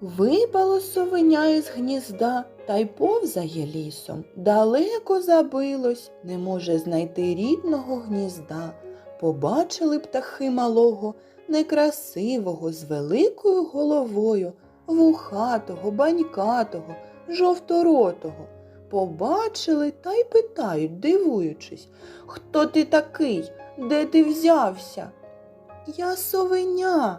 Випало совеня із гнізда та й повзає лісом. Далеко забилось, не може знайти рідного гнізда. Побачили птахи малого, некрасивого, з великою головою, вухатого, банькатого, жовторотого. Побачили та й питають, дивуючись, хто ти такий, де ти взявся? Я совеня,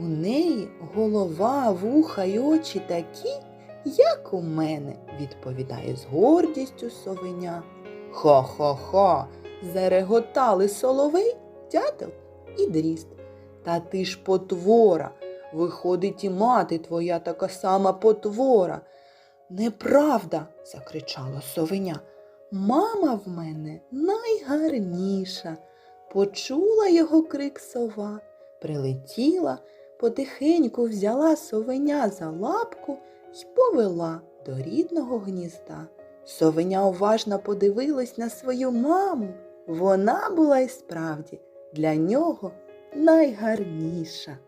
У неї голова, вуха й очі такі, як у мене, відповідає з гордістю совеня. Ха-ха-ха, зареготали соловей, дятел і дріст. Та ти ж потвора. Виходить, і мати твоя така сама потвора. Неправда, закричала совеня. Мама в мене найгарніша. Почула його крик сова, прилетіла, потихеньку взяла совеня за лапку й повела до рідного гнізда. Совеня уважно подивилась на свою маму. Вона була й справді для нього найгарніша.